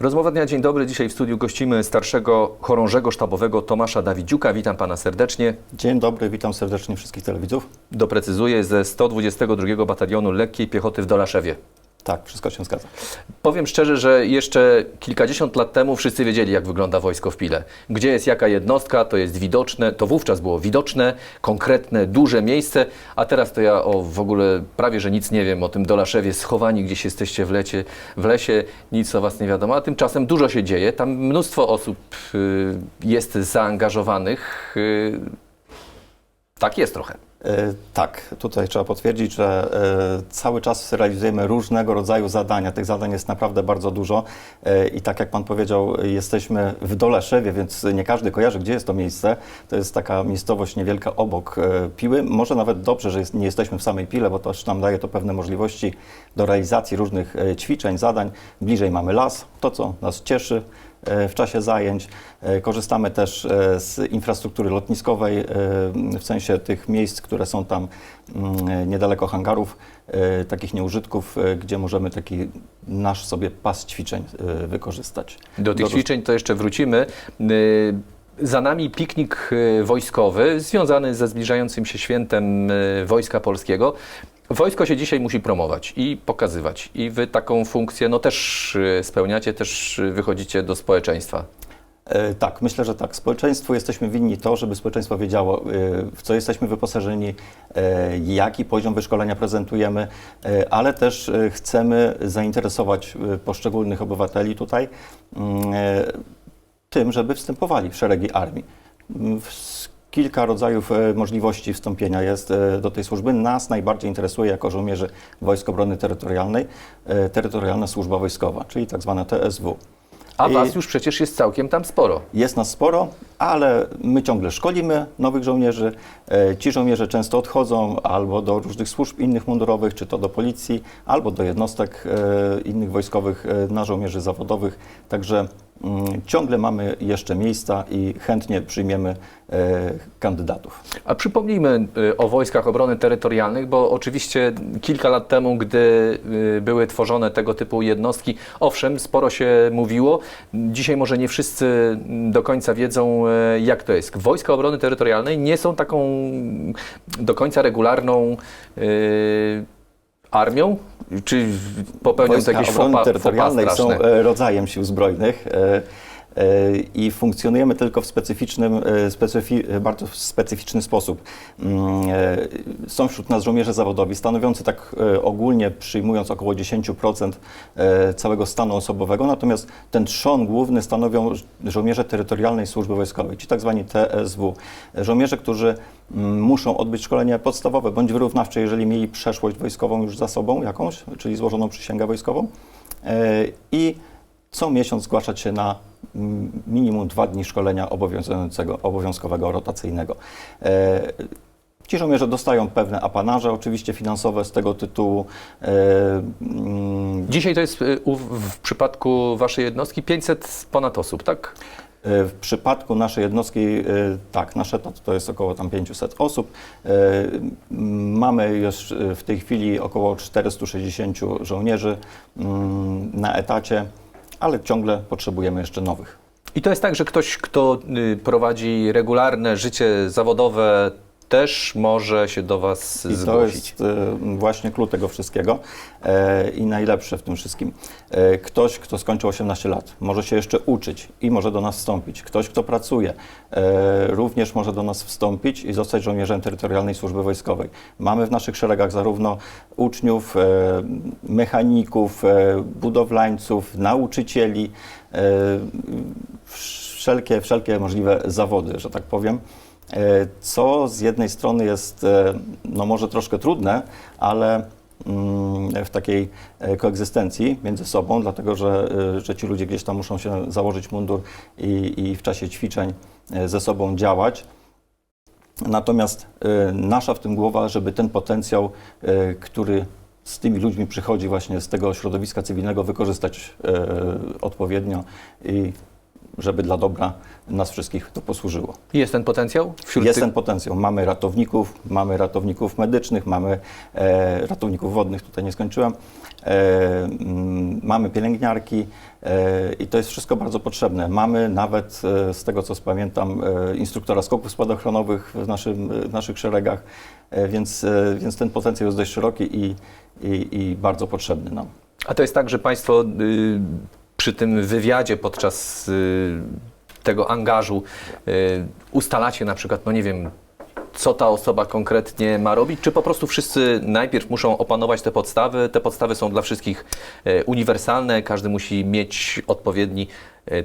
Rozmowa dnia, dzień dobry. Dzisiaj w studiu gościmy starszego chorążego sztabowego Tomasza Dawidziuka. Witam pana serdecznie. Dzień dobry, witam serdecznie wszystkich telewidzów. Doprecyzuję ze 122 Batalionu Lekkiej Piechoty w Dolaszewie. Tak, wszystko się zgadza. Powiem szczerze, że jeszcze kilkadziesiąt lat temu wszyscy wiedzieli, jak wygląda wojsko w Pile. Gdzie jest jaka jednostka, to jest widoczne, to wówczas było widoczne, konkretne, duże miejsce, a teraz to ja o w ogóle prawie, że nic nie wiem o tym Dolaszewie, schowani gdzieś jesteście w, lecie, w lesie, nic o was nie wiadomo, a tymczasem dużo się dzieje, tam mnóstwo osób y, jest zaangażowanych. Y, tak jest trochę. E, tak, tutaj trzeba potwierdzić, że e, cały czas realizujemy różnego rodzaju zadania. Tych zadań jest naprawdę bardzo dużo e, i tak jak Pan powiedział, jesteśmy w Doleszewie, więc nie każdy kojarzy, gdzie jest to miejsce. To jest taka miejscowość niewielka obok Piły. Może nawet dobrze, że nie jesteśmy w samej Pile, bo też nam daje to pewne możliwości do realizacji różnych ćwiczeń, zadań. Bliżej mamy las, to co nas cieszy w czasie zajęć. E, Korzystamy też e, z infrastruktury lotniskowej, e, w sensie tych miejsc, które są tam mm, niedaleko hangarów, e, takich nieużytków, e, gdzie możemy taki nasz sobie pas ćwiczeń e, wykorzystać. Do tych ćwiczeń to jeszcze wrócimy. Za nami piknik wojskowy związany ze zbliżającym się świętem Wojska Polskiego. Wojsko się dzisiaj musi promować i pokazywać. I wy taką funkcję no też y, spełniacie, też y, wychodzicie do społeczeństwa. E, Tak, myślę, że tak. Społeczeństwu jesteśmy winni to, żeby społeczeństwo wiedziało, e, w co jesteśmy wyposażeni, e, jaki poziom wyszkolenia prezentujemy, e, ale też chcemy zainteresować poszczególnych obywateli tutaj mm, tym, żeby wstępowali w szeregi armii. Kilka rodzajów e, możliwości wstąpienia jest e, do tej służby. Nas najbardziej interesuje jako żołnierzy Wojsk Obrony Terytorialnej e, Terytorialna Służba Wojskowa, czyli tak zwana TSW. A I- was już przecież jest całkiem tam sporo. Jest nas sporo, ale my ciągle szkolimy nowych żołnierzy. E, Ci żołnierze często odchodzą albo do różnych służb innych mundurowych, czy to do policji, albo do jednostek e, innych wojskowych e, na żołnierzy zawodowych. Także mm, ciągle mamy jeszcze miejsca i chętnie przyjmiemy kandydatów. A przypomnijmy o wojskach obrony terytorialnych, bo oczywiście kilka lat temu, gdy były tworzone tego typu jednostki, owszem, sporo się mówiło. Dzisiaj może nie wszyscy mm, do końca wiedzą, jak to jest. Wojska obrony terytorialnej nie są taką do końca regularną y, armią? Czy popełniam Wojska jakieś fopa Terytorialnej są e, rodzajem sił zbrojnych e, e, i funkcjonujemy tylko w specyficznym, e, specyfi, e, bardzo specyficzny sposób. Mm, e, Są wśród nas żołnierze zawodowi, stanowiący tak ogólnie przyjmując około 10% e, całego stanu osobowego, natomiast ten trzon główny stanowią żołnierze Terytorialnej Służby Wojskowej, ci tak zwani TSW. Żołnierze, którzy mm, muszą odbyć szkolenie podstawowe bądź wyrównawcze, jeżeli mieli przeszłość wojskową już za sobą jakąś, czyli złożoną przysięgę wojskową i co miesiąc zgłaszać się na mm, minimum dwa dni szkolenia obowiązującego, obowiązkowego, rotacyjnego. E, Ci żołnierze dostają pewne apanarze, oczywiście finansowe z tego tytułu. E, mm, Dzisiaj to jest u- w przypadku waszej jednostki 500 ponad osób, tak? E, W przypadku naszej jednostki, e, tak, nasz etat to jest około tam 500 osób. E, Mamy już e, w tej chwili około 460 żołnierzy mm, na etacie, ale ciągle potrzebujemy jeszcze nowych. I to jest tak, że ktoś, kto y, prowadzi regularne życie zawodowe, też może się do Was I to zgłosić. jest e, właśnie klucz tego wszystkiego e, i najlepsze w tym wszystkim. E, Ktoś, kto skończył 18 lat, może się jeszcze uczyć i może do nas wstąpić. Ktoś, kto pracuje, e, również może do nas wstąpić i zostać żołnierzem Terytorialnej Służby Wojskowej. Mamy w naszych szeregach zarówno uczniów, mechaników, budowlańców, nauczycieli, wszelkie, wszelkie możliwe zawody, że tak powiem. E, Co z jednej strony jest e, no może troszkę trudne, ale mm, w takiej e, koegzystencji między sobą, dlatego że, że ci ludzie gdzieś tam muszą się założyć mundur i, i w czasie ćwiczeń ze sobą działać. Natomiast nasza w tym głowa, żeby ten potencjał, który z tymi ludźmi przychodzi właśnie z tego środowiska cywilnego, wykorzystać odpowiednio i żeby dla dobra nas wszystkich to posłużyło. Jest ten potencjał wśród Jest tych... ten potencjał. Mamy ratowników, mamy ratowników medycznych, mamy e, ratowników wodnych, tutaj nie skończyłem, e, mm, mamy pielęgniarki e, i to jest wszystko bardzo potrzebne. Mamy nawet, e, z tego co pamiętam, e, instruktora skoków spadochronowych w, naszym, w naszych szeregach, e, więc, e, więc ten potencjał jest dość szeroki i, i, i bardzo potrzebny nam. A to jest tak, że Państwo y, przy tym wywiadzie podczas y, tego angażu y, ustalacie na przykład, no nie wiem, co ta osoba konkretnie ma robić, czy po prostu wszyscy najpierw muszą opanować te podstawy? Te podstawy są dla wszystkich e, uniwersalne, każdy musi mieć odpowiedni,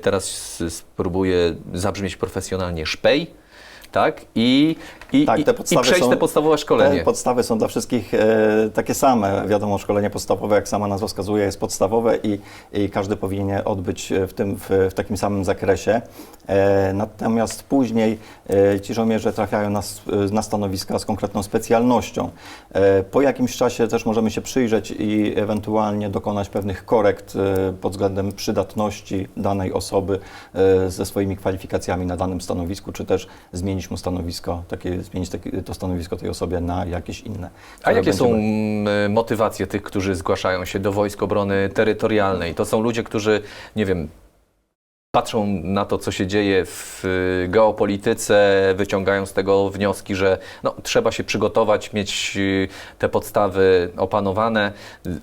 teraz spróbuję zabrzmieć profesjonalnie, szpej, tak? I, i, Tak, te i przejść są- te podstawowe szkolenie. Te podstawy są dla wszystkich e, takie same. Wiadomo, szkolenie podstawowe, jak sama nazwa wskazuje, jest podstawowe i, i każdy powinien je odbyć w, tym, w, w takim samym zakresie. E, natomiast później e, ci żołnierze trafiają na, na stanowiska z konkretną specjalnością. E, po jakimś czasie też możemy się przyjrzeć i ewentualnie dokonać pewnych korekt e, pod względem przydatności danej osoby e, ze swoimi kwalifikacjami na danym stanowisku, czy też zmienić mu stanowisko, takie, zmienić takie, to stanowisko tej osobie na jakieś inne. A jakie są będzie- mm, motywacje tych, którzy zgłaszają się do Wojsk Obrony Terytorialnej? To są ludzie, którzy, nie wiem, patrzą na to, co się dzieje w y, geopolityce, wyciągają z tego wnioski, że no, trzeba się przygotować, mieć y, te podstawy opanowane,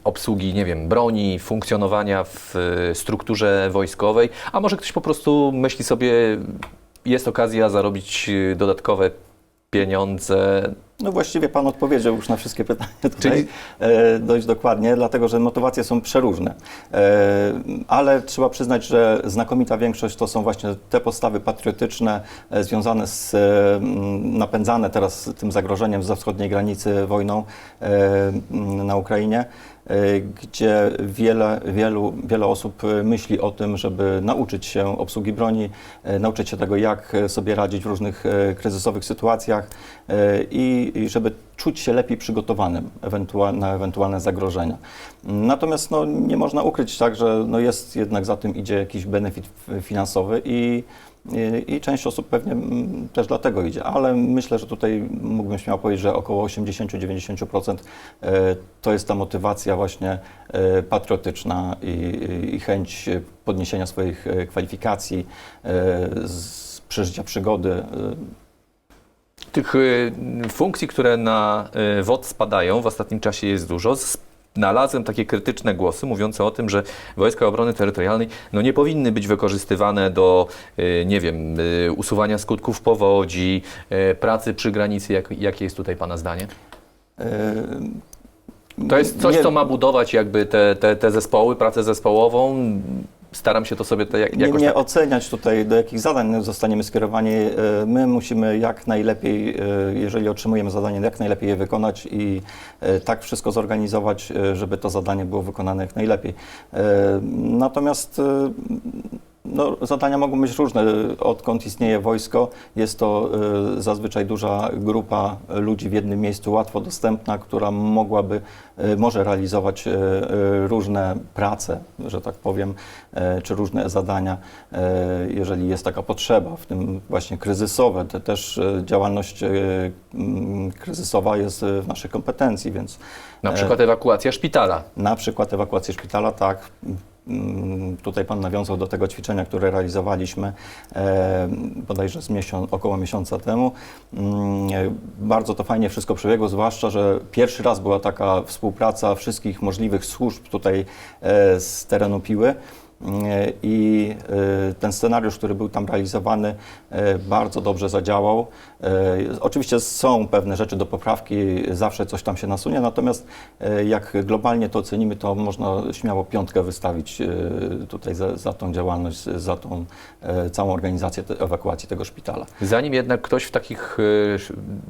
obsługi, nie wiem, broni, funkcjonowania w y, strukturze wojskowej, a może ktoś po prostu myśli sobie, jest okazja zarobić y, dodatkowe pieniądze, No właściwie Pan odpowiedział już na wszystkie pytania tutaj Czyli- e, dość dokładnie, dlatego że motywacje są przeróżne. E, ale trzeba przyznać, że znakomita większość to są właśnie te postawy patriotyczne e, związane z, napędzane teraz tym zagrożeniem za wschodniej granicy wojną na Ukrainie. E, Gdzie wiele, wielu, wiele osób e, myśli o tym, żeby nauczyć się obsługi broni, e, nauczyć się tego, jak sobie radzić w różnych kryzysowych sytuacjach i, żeby czuć się lepiej przygotowanym na ewentualne zagrożenia. Natomiast no, nie można ukryć tak, że no, jest jednak za tym idzie jakiś benefit finansowy i, i, część osób pewnie mm, też dlatego idzie, ale myślę, że tutaj mógłbym śmiało powiedzieć, że około 80-90% e, to jest ta motywacja właśnie e, patriotyczna i, i- chęć podniesienia swoich e, kwalifikacji, z przeżycia przygody, Tych funkcji, które na WOT spadają, w ostatnim czasie jest dużo. Znalazłem takie krytyczne głosy mówiące o tym, że Wojska Obrony Terytorialnej no, nie powinny być wykorzystywane do, y, nie wiem, y, usuwania skutków powodzi, y, pracy przy granicy. Jak, jakie jest tutaj Pana zdanie? e, To jest coś, nie- co ma budować jakby te, te, te zespoły, pracę zespołową. Staram się to sobie te, jak, Nie, jakoś nie tak... oceniać tutaj, do jakich zadań zostaniemy skierowani. E, My musimy jak najlepiej, e, jeżeli otrzymujemy zadanie, jak najlepiej je wykonać i e, tak wszystko zorganizować, żeby to zadanie było wykonane jak najlepiej. Natomiast no, zadania mogą być różne. Odkąd istnieje wojsko, jest to e, zazwyczaj duża grupa ludzi w jednym miejscu, łatwo dostępna, która mogłaby, e, może realizować e, e, różne prace, że tak powiem, e, czy różne zadania, e, jeżeli jest taka potrzeba, w tym właśnie kryzysowe. Te też e, działalność e, mm, kryzysowa jest w naszej kompetencji, więc Na przykład ewakuacja szpitala. na przykład ewakuację szpitala, tak. Mm, Tutaj Pan nawiązał do tego ćwiczenia, które realizowaliśmy e, bodajże z miesiąc, około miesiąca temu. Mm, e, Bardzo to fajnie wszystko przebiegło, zwłaszcza, że pierwszy raz była taka współpraca wszystkich możliwych służb tutaj e, z terenu Piły. E, I e, ten scenariusz, który był tam realizowany, e, bardzo dobrze zadziałał. Oczywiście są pewne rzeczy do poprawki, zawsze coś tam się nasunie, natomiast jak globalnie to ocenimy, to można śmiało piątkę wystawić tutaj za, za tą działalność, za tą całą organizację te, ewakuacji tego szpitala. Zanim jednak ktoś w takich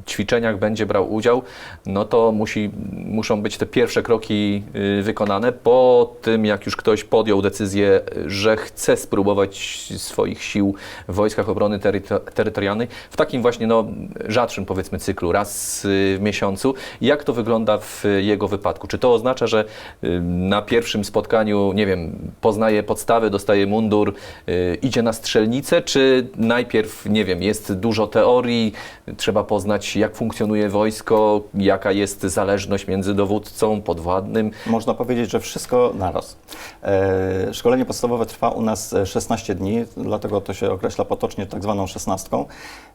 ćwiczeniach będzie brał udział, no to musi, muszą być te pierwsze kroki wykonane. Po tym, jak już ktoś podjął decyzję że, chce spróbować swoich sił w Wojskach Obrony Teryto- Terytorialnej w takim właśnie no, rzadszym powiedzmy cyklu, raz y, w miesiącu. Jak to wygląda w jego wypadku? Czy to oznacza, że y, na pierwszym spotkaniu, nie wiem, poznaje podstawy, dostaje mundur, y, idzie na strzelnicę, czy najpierw, nie wiem, jest dużo teorii, trzeba poznać jak funkcjonuje wojsko, jaka jest zależność między dowódcą, podwładnym. Można powiedzieć, że wszystko naraz. E, szkolenie podstawowe trwa u nas e, 16 dni, dlatego to się określa potocznie tak zwaną szesnastką.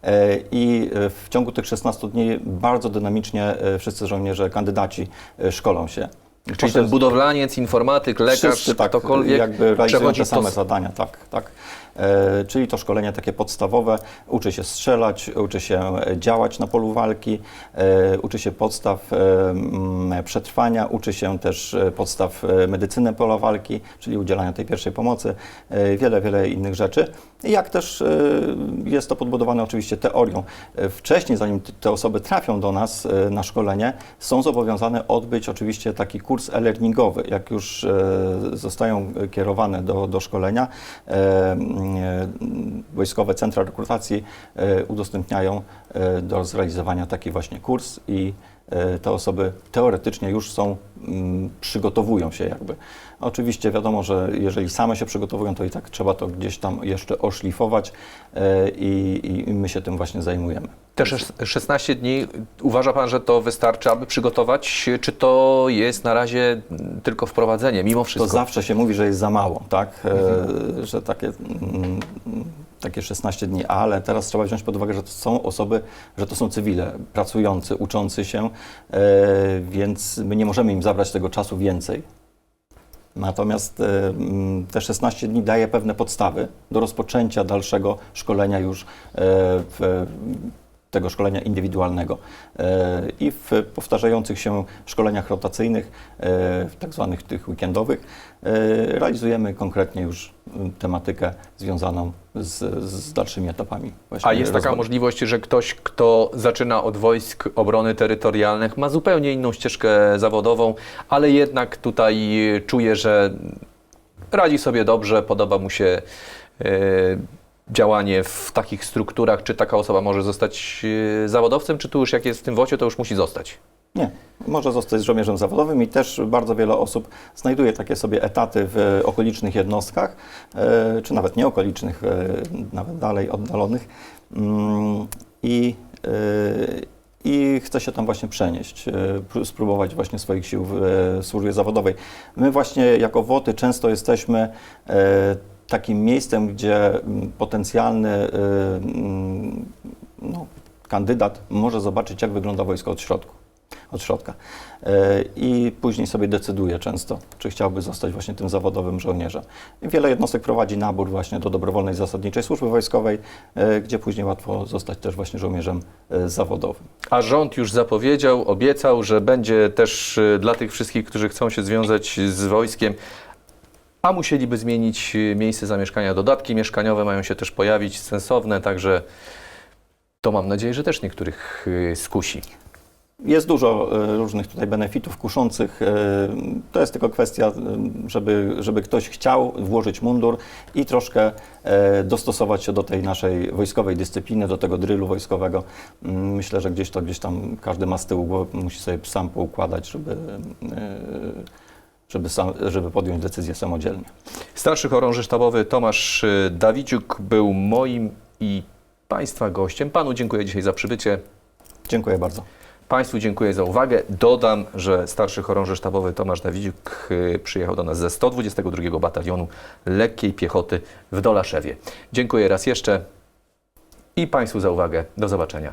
E, I e, w ciągu tych 16 dni bardzo dynamicznie e, wszyscy żołnierze, kandydaci e, szkolą się. Czyli ten budowlaniec, informatyk, lekarz, Wszyscy tak, ktokolwiek jakby realizują te same to, zadania, tak, tak. E, czyli to szkolenie takie podstawowe, uczy się strzelać, uczy się działać na polu walki, e, uczy się podstaw e, przetrwania, uczy się też podstaw medycyny pola walki, czyli udzielania tej pierwszej pomocy, wiele, wiele innych rzeczy. Jak też jest to podbudowane oczywiście teorią. Wcześniej, zanim te osoby trafią do nas na szkolenie, są zobowiązane odbyć oczywiście taki kurs e-learningowy. Jak już zostają kierowane do, do szkolenia, Wojskowe Centra Rekrutacji e, udostępniają e, do zrealizowania taki właśnie kurs i e, te osoby teoretycznie już są, mm, przygotowują się jakby. Oczywiście wiadomo, że jeżeli same się przygotowują, to i tak trzeba to gdzieś tam jeszcze oszlifować e, i, i my się tym właśnie zajmujemy. te szes- 16 dni, uważa Pan, że to wystarczy, aby przygotować, czy to jest na razie tylko wprowadzenie, mimo To wszystko? zawsze się mówi, że jest za mało, tak? E, że takie, mm, takie 16 dni, ale teraz trzeba wziąć pod uwagę, że to są osoby, że to są cywile pracujący, uczący się, e, więc my nie możemy im zabrać tego czasu więcej. Natomiast e, te 16 dni daje pewne podstawy do rozpoczęcia dalszego szkolenia już e, tego szkolenia indywidualnego. I w powtarzających się szkoleniach rotacyjnych, tak zwanych tych weekendowych, realizujemy konkretnie już tematykę związaną z, z dalszymi etapami. A jest taka rozwoju. możliwość, że ktoś, kto zaczyna od wojsk obrony terytorialnych, ma zupełnie inną ścieżkę zawodową, ale jednak tutaj czuje, że radzi sobie dobrze, podoba mu się e, działanie w takich strukturach. Czy taka osoba może zostać e, zawodowcem, czy tu już jak jest w tym wocie, to już musi zostać? Nie, może zostać żołnierzem zawodowym i też bardzo wiele osób znajduje takie sobie etaty w okolicznych jednostkach, e, czy nawet nieokolicznych, e, nawet dalej oddalonych mm, i, e, i chce się tam właśnie przenieść, pró- spróbować właśnie swoich sił w służbie zawodowej. My właśnie jako WOTY często jesteśmy takim miejscem, gdzie mm, potencjalny mm, no, kandydat może zobaczyć, jak wygląda wojsko od środku od środka. E, I później sobie decyduje często, czy chciałby zostać właśnie tym zawodowym żołnierzem. Wiele jednostek prowadzi nabór właśnie do dobrowolnej zasadniczej służby wojskowej, e, gdzie później łatwo zostać też właśnie żołnierzem e, zawodowym. A rząd już zapowiedział, obiecał, że będzie też dla tych wszystkich, którzy chcą się związać z wojskiem, a musieliby zmienić miejsce zamieszkania. Dodatki mieszkaniowe mają się też pojawić, sensowne, także to mam nadzieję, że też niektórych skusi. Jest dużo e, różnych tutaj benefitów kuszących. E, To jest tylko kwestia, e, żeby, żeby ktoś chciał włożyć mundur i troszkę dostosować się do tej naszej wojskowej dyscypliny, do tego drylu wojskowego. Mm, Myślę, że gdzieś to gdzieś tam każdy ma z tyłu głowy, musi sobie sam poukładać, żeby, żeby, sam, żeby podjąć decyzję samodzielnie. Starszy chorąży sztabowy Tomasz Dawidziuk był moim i Państwa gościem. Panu dziękuję dzisiaj za przybycie. Dziękuję bardzo. Państwu dziękuję za uwagę. Dodam, że starszy chorąży sztabowy Tomasz Dawidziuk y, przyjechał do nas ze 122 Batalionu Lekkiej Piechoty w Dolaszewie. Dziękuję raz jeszcze i Państwu za uwagę. Do zobaczenia.